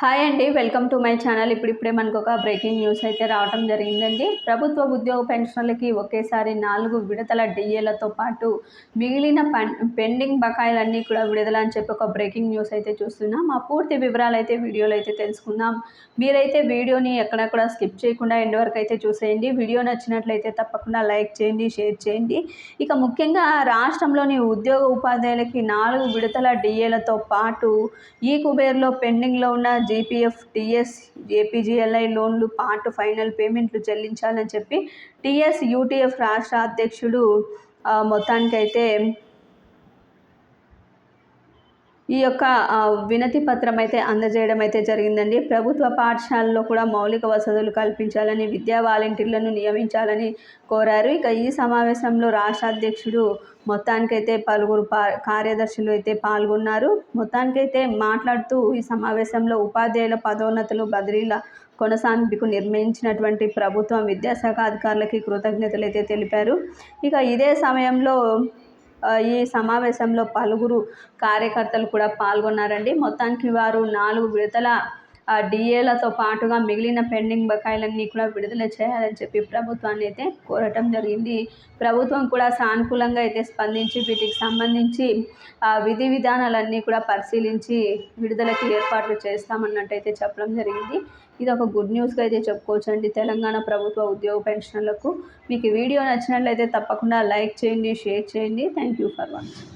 Hi అండి welcome to my channel. ఇప్పుడిప్పుడే మనకు ఒక బ్రేకింగ్ న్యూస్ అయితే రావడం జరిగిందండి. ప్రభుత్వ ఉద్యోగ పెన్షన్లకి ఒకేసారి నాలుగు విడతల డిఏలతో పాటు మిగిలిన పెండింగ్ బకాయిలన్నీ కూడా విడుదల అని చెప్పి ఒక బ్రేకింగ్ న్యూస్ అయితే చూస్తున్నాం. ఆ పూర్తి వివరాలు అయితే వీడియోలో అయితే తెలుసుకుందాం. మీరైతే వీడియోని ఎక్కడెక్కడ స్కిప్ చేయకుండా ఎండ్ వరకు అయితే చూసేయండి. వీడియో నచ్చినట్లయితే తప్పకుండా లైక్ చేయండి షేర్ చేయండి. ఇక ముఖ్యంగా రాష్ట్రంలోని ఉద్యోగ ఉపాధ్యాయులకి నాలుగు విడతల డిఏలతో పాటు ఈ కుబేర్లో పెండింగ్లో ఉన్న జీపీఎఫ్ టీఎస్ ఏపీజీఎల్ఐ లోన్లు పార్ట్ ఫైనల్ పేమెంట్లు చెల్లించాలని చెప్పి టీఎస్ యూటీఎఫ్ రాష్ట్ర అధ్యక్షుడు మొత్తానికైతే ఈ యొక్క వినతి పత్రం అయితే అందజేయడం అయితే జరిగిందండి. ప్రభుత్వ పాఠశాలలో కూడా మౌలిక వసతులు కల్పించాలని విద్యా వాలంటీర్లను నియమించాలని కోరారు. ఇక ఈ సమావేశంలో రాష్ట్ర అధ్యక్షుడు మొత్తానికైతే పలువురు పా కార్యదర్శులు అయితే పాల్గొన్నారు. మొత్తానికైతే మాట్లాడుతూ ఈ సమావేశంలో ఉపాధ్యాయుల పదోన్నతులు బదిలీల కొనసాగింపుకు నిర్మించినటువంటి ప్రభుత్వం విద్యాశాఖ అధికారులకి కృతజ్ఞతలు అయితే తెలిపారు. ఇక ఇదే సమయంలో ఈ సమావేశంలో పలువురు కార్యకర్తలు కూడా పాల్గొన్నారండి. మొత్తానికి వారు నాలుగు విడతల డిఏలతో పాటుగా మిగిలిన పెండింగ్ బకాయిలన్నీ కూడా విడుదల చేయాలని చెప్పి ప్రభుత్వాన్ని అయితే కోరటం జరిగింది. ప్రభుత్వం కూడా సానుకూలంగా అయితే స్పందించి వీటికి సంబంధించి విధి విధానాలన్నీ కూడా పరిశీలించి విడుదలకి ఏర్పాట్లు చేస్తామన్నట్టయితే చెప్పడం జరిగింది. ఇది ఒక గుడ్ న్యూస్గా అయితే చెప్పుకోవచ్చు అండి తెలంగాణ ప్రభుత్వ ఉద్యోగ పెన్షన్లకు మీకు వీడియో నచ్చినట్లయితే తప్పకుండా లైక్ చేయండి షేర్ చేయండి. Thank you for watching.